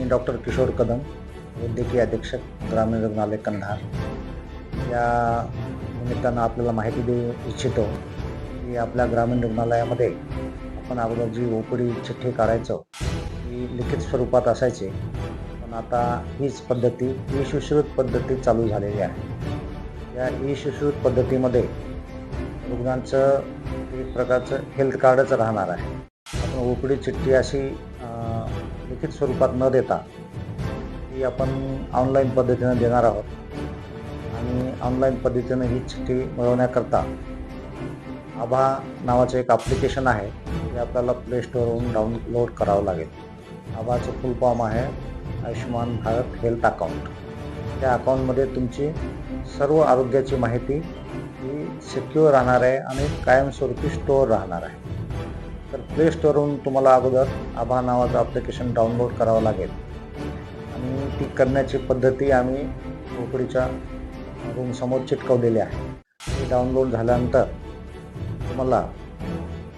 मी doctor Kishor Kadam वैद्यकीय अधीक्षक ग्रामीण रुग्णालय कंधार. या निमित्तानं आपल्याला माहिती देऊ इच्छितो की आपल्या ग्रामीण रुग्णालयामध्ये आपण अगोदर जी ओपडी चिठ्ठी काढायचो ती लिखित स्वरूपात असायची. पण आता हीच पद्धती ई सुश्रुत पद्धती चालू झालेली आहे. या ई सुश्रुत पद्धतीमध्ये रुग्णांचं एक प्रकारचं हेल्थ कार्डच राहणार आहे. आपण ओपडी चिठ्ठी अशी लिखित स्वरूपात न देता ती आपण ऑनलाईन पद्धतीनं देणार आहोत. आणि ऑनलाईन पद्धतीनं ही चिठ्ठी मिळवण्याकरता आभा नावाचं एक ॲप्लिकेशन आहे ते आपल्याला प्लेश्टोअरवरून डाउनलोड करावं लागेल. आभाचं फुल फॉर्म आहे आयुष्यमान भारत हेल्थ अकाउंट त्या अकाउंटमध्ये तुमची सर्व आरोग्याची माहिती ही सिक्युअर राहणार आहे आणि कायमस्वरूपी स्टोअर राहणार आहे. तर प्ले स्टोअरवरून तुम्हाला अगोदर आभा नावाचं ॲप्लिकेशन डाउनलोड करावं लागेल. आणि ती करण्याची पद्धती आम्ही झोपडीच्या रूमसमोर चिटकवलेली आहे. ती डाउनलोड झाल्यानंतर तुम्हाला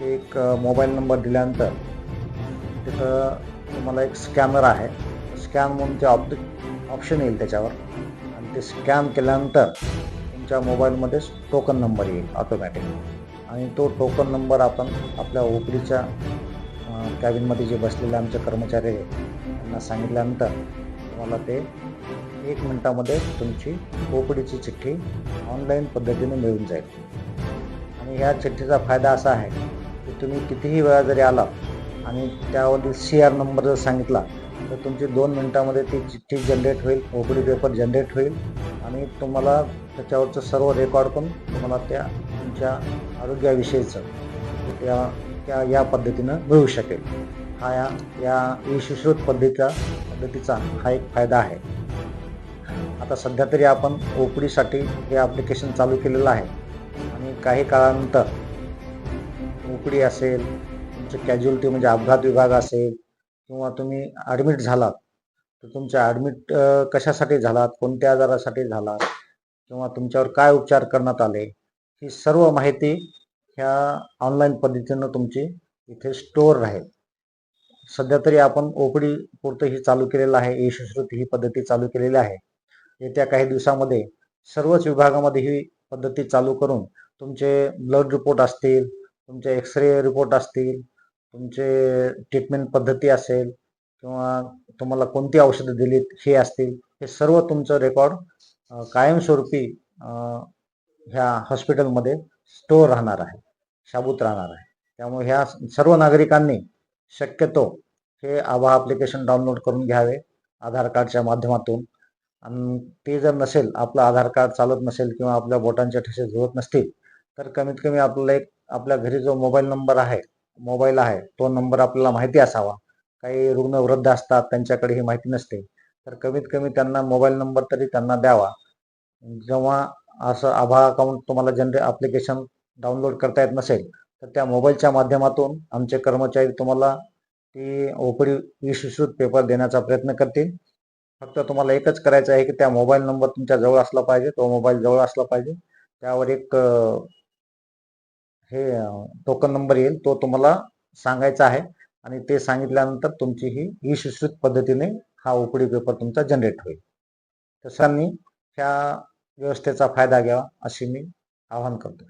एक मोबाईल नंबर दिल्यानंतर तिथं तुम्हाला एक स्कॅनर आहे. स्कॅन म्हणून ते ऑप ऑप्शन येईल त्याच्यावर. आणि ते स्कॅन केल्यानंतर तुमच्या मोबाईलमध्ये टोकन नंबर येईल ऑटोमॅटिक आणि तो टोकन नंबर आपण आपल्या ओपडीच्या कॅबिनमध्ये जे बसलेले आमचे कर्मचारी आहेत त्यांना सांगितल्यानंतर तुम्हाला ते एक मिनटामध्ये तुमची ओपडीची चिठ्ठी ऑनलाईन पद्धतीने मिळून जाईल. आणि ह्या चिठ्ठीचा फायदा असा आहे की तुम्ही कितीही वेळा जरी आला आणि त्यावरील सी आर नंबर जर सांगितला तर तुमची दोन मिनटामध्ये ती चिठ्ठी जनरेट होईल ओपडी पेपर जनरेट होईल आणि तुम्हाला त्याच्यावरचं सर्व रेकॉर्ड पण तुम्हाला त्या त्यांच्या आरोग्याविषयीचं या त्या या पद्धतीनं मिळू शकेल. हा या या विशुश्रुत पद्धतीचा पद्धतीचा हा एक फायदा आहे. आता सध्या तरी आपण ओपडीसाठी हे ॲप्लिकेशन चालू केलेलं आहे. आणि काही काळानंतर ओपडी असेल तुमचं कॅज्युअलिटी म्हणजे अपघात विभाग असेल किंवा तुम्ही ॲडमिट झालात तर तुमच्या ॲडमिट कशासाठी झालात कोणत्या आजारासाठी झालात किंवा तुमच्यावर काय उपचार करण्यात आले ही सर्व माहिती ह्या ऑनलाईन पद्धतीनं तुमची इथे स्टोअर राहील. सध्या तरी आपण ओपडी पुरतं ही चालू केलेलं आहे ई ही पद्धती चालू केलेली आहे. येत्या काही दिवसामध्ये सर्वच विभागामध्ये ही पद्धती चालू करून तुमचे ब्लड रिपोर्ट असतील तुमचे एक्सरे रिपोर्ट असतील तुमचे ट्रीटमेंट पद्धती असेल किंवा तुम्हाला कोणती औषधं दिलीत हे असतील हे सर्व तुमचं रेकॉर्ड कायमस्वरूपी ह्या हॉस्पिटलमध्ये स्टोअर राहणार आहे शाबूत राहणार आहे. त्यामुळे ह्या सर्व नागरिकांनी शक्यतो हे आभा ॲप्लिकेशन डाउनलोड करून घ्यावे आधार कार्डच्या माध्यमातून. आणि ते जर नसेल आपलं आधार कार्ड चालत नसेल किंवा आपल्या बोटांचे ठसे जुळत नसतील तर कमीत कमी आपल्याला एक आपल्या घरी जो मोबाईल नंबर आहे मोबाईल आहे तो नंबर आपल्याला माहिती असावा. काही रुग्ण वृद्ध असतात त्यांच्याकडे ही माहिती नसते तर कमीत कमी त्यांना मोबाईल नंबर तरी त्यांना द्यावा. जेव्हा असं आभा अकाउंट तुम्हाला जनरे ॲप्लिकेशन डाउनलोड करता येत नसेल तर त्या मोबाईलच्या माध्यमातून आमचे कर्मचारी तुम्हाला ती ओपडी विश्वसूत पेपर देण्याचा प्रयत्न करतील. फक्त तुम्हाला एकच करायचं आहे की त्या मोबाईल नंबर तुमच्या जवळ असला पाहिजे तो मोबाईल जवळ असला पाहिजे. त्यावर एक हे टोकन नंबर येईल तो तुम्हाला सांगायचा आहे. आणि ते सांगितल्यानंतर तुमची ही ई पद्धतीने हा ओपडी पेपर तुमचा जनरेट होईल. तसांनी ह्या व्यवस्थेचा फायदा घ्यावा असे मी आवाहन करतो